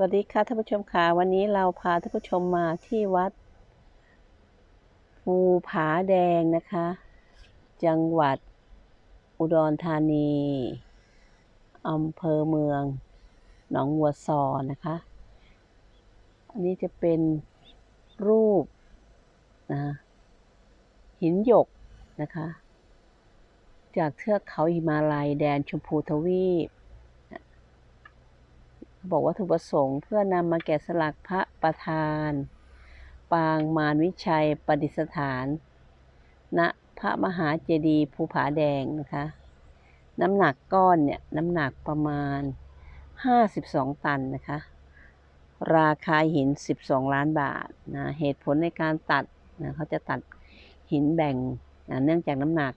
วัสดีค่ะท่านผู้ชมค่ะวันนี้เราพาท่านผู้ชมมาที่วัด ภูผาแดงนะคะ จังหวัดอุดรธานีอำเภอเมือง หนองวัวซอนะคะ อันนี้จะเป็นรูปนะหินหยกนะคะ จากเทือกเขาหิมาลัยแดนชมพูทวีป บอกว่าถูกประสงค์เพื่อนำมาแกะสลักพระประธาน ปางมารวิชัยประดิษฐานณพระมหาเจดีย์ภูผาแดงนะคะ น้ำหนักก้อนเนี่ยน้ำหนักประมาณ 52 ตันนะคะ ราคาหิน 12 ล้านบาทนะเหตุผลในการตัดนะเขาจะตัดหินแบ่งนะเนื่องจากน้ำหนัก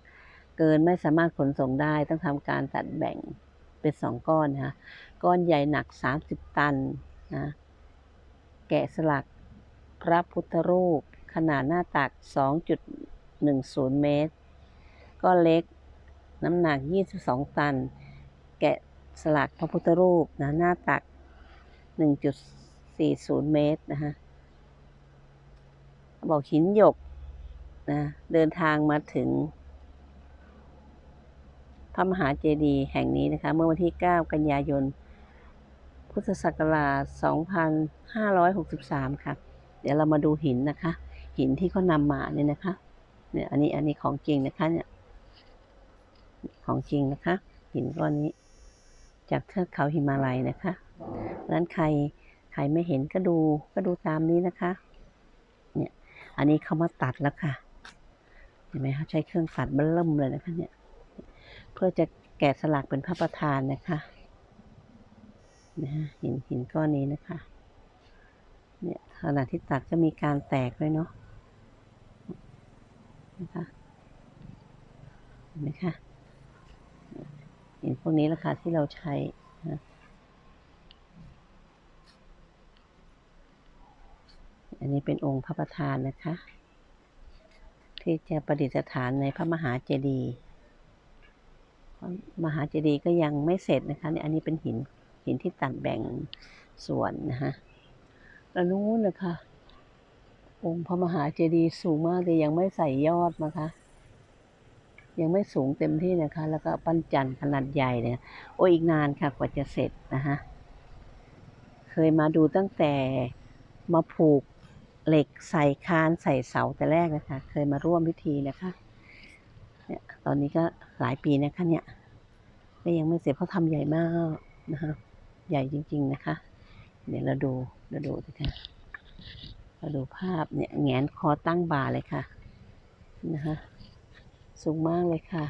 เกินไม่สามารถขนส่งได้ต้องทำการตัดแบ่ง เป็นสองก้อนนะคะก้อนใหญ่หนัก30ตันนะแกะสลักพระพุทธรูป ขนาดหน้าตัก 2.10 เมตรก้อนเล็กน้ำหนัก 22 ตัน แกะสลักพระพุทธรูปนะหน้าตัก 1.40 เมตรนะคะบอกหินหยกนะเดินทางมาถึง ระมหาเจดีย์แห่งนี้นะคะ เมื่อวันที่ 9 กันยายน พุทธศักราช 2563 ค่ะ เดี๋ยวเรามาดูหินนะคะ หินที่เขานำมาเนี่ยนะคะ เนี่ยอันนี้อันนี้ของจริงนะคะเนี่ย ของจริงนะคะ หินก้อนนี้ จากเทือกเขาหิมาลัยนะคะเพราะฉะนั้นใครใครไม่เห็นก็ดูก็ดูตามนี้นะคะ เนี่ย อันนี้เขามาตัดแล้วค่ะ เห็นไหมคะใช้เครื่องตัดเบิ่มเลยนะคะเนี่ย เพื่อจะแกะสลักเป็นพระประธานนะคะนะฮะหินหินก้อนนี้นะคะ เนี่ยขณะที่ตัดก็มีการแตกด้วยเนาะนะคะเห็นไหมคะหินพวกนี้แหละค่ะที่เราใช้นะอันนี้เป็นองค์พระประธานนะคะ ที่จะประดิษฐานในพระมหาเจดีย์ มหาเจดีย์ก็ยังไม่เสร็จนะคะเนี่ยอันนี้เป็นหินหินที่ตัดแบ่งส่วนนะฮะแล้วนู้นนะคะ องค์พระมหาเจดีย์สูงมากแต่ยังไม่ใส่ยอดนะคะ ยังไม่สูงเต็มที่นะคะ แล้วก็ปั้นจันทร์ขนาดใหญ่เนี่ยโอ้อีกนานค่ะกว่าจะเสร็จนะคะเคยมาดูตั้งแต่มาผูกเหล็กใส่คานใส่เสาแต่แรกนะคะ เคยมาร่วมพิธีนะคะ ตอนนี้ก็หลายปีนะคะเนี่ยก็ยังไม่เสร็จเพราะทำใหญ่มากนะคะใหญ่จริง ๆนะคะ เดี๋ยวเราดูเราดูสิคะเราดูภาพเนี่ยแงนคอตั้งบ่าเลยค่ะนะคะสูงมากเลยค่ะ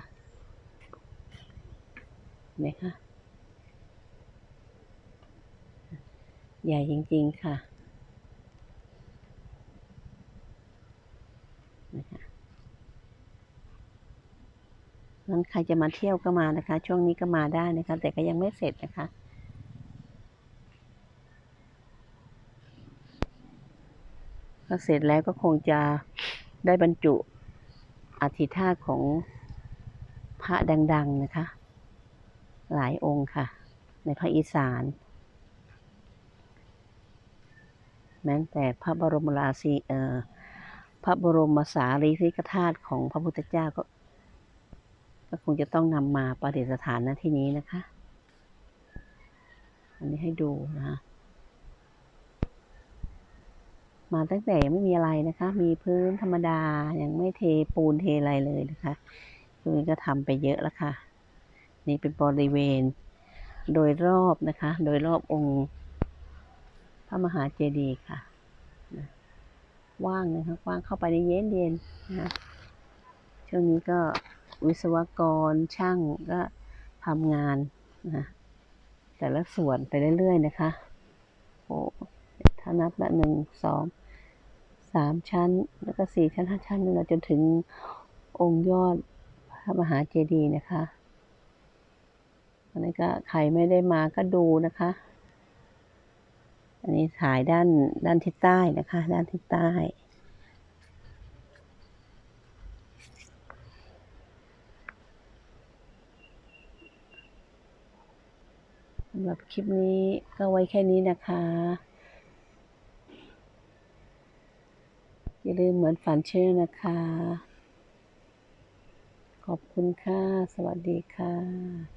เห็นไหมคะใหญ่จริง ๆ ค่ะนั้น ใครจะมาเที่ยวก็มานะคะ ช่วงนี้ก็มาได้นะคะ แต่ก็ยังไม่เสร็จนะคะถ้าเสร็จแล้วก็คงจะได้บรรจุอธิธาตของพระดัง ๆนะคะ หลายองค์ค่ะ ในภาคอีสาน แม้แต่พระบรมราชีเอ่อพระบรมสารีริกธาตุของพระพุทธเจ้าก็ ก็คงจะต้องนำมาประดิษฐานณที่นี้นะคะ อันนี้ให้ดูนะคะมาตั้งแต่ยังไม่มีอะไรนะคะ มีพื้นธรรมดา ยังไม่เทปูนเทอะไรเลยนะคะคือนี้ก็ทำไปเยอะแล้วค่ะ นี่เป็นบริเวณ โดยรอบนะคะ โดยรอบองค์พระมหาเจดีย์ค่ะว่างนะคะว่างเข้าไปในเย็นเย็นนะช่วงนี้ก็ วิศวกรช่างก็ทำงานนะแต่ละส่วนไปเรื่อย ๆ นะคะโอ้ถ้านับละหนึ่งสองสามชั้น แล้วก็สี่ชั้นห้าชั้นเราจนถึงองค์ยอดพระมหาเจดีย์นะคะอันนี้ก็ใครไม่ได้มาก็ดูนะคะ อันนี้ถ่ายด้านด้านทิศใต้นะคะ ด้านทิศใต้ำหรับคลิปนี้ก็ไว้แค่นี้นะคะ อย่าลืมเหมือนฝันเชื่อนะคะ ขอบคุณค่ะ สวัสดีค่ะ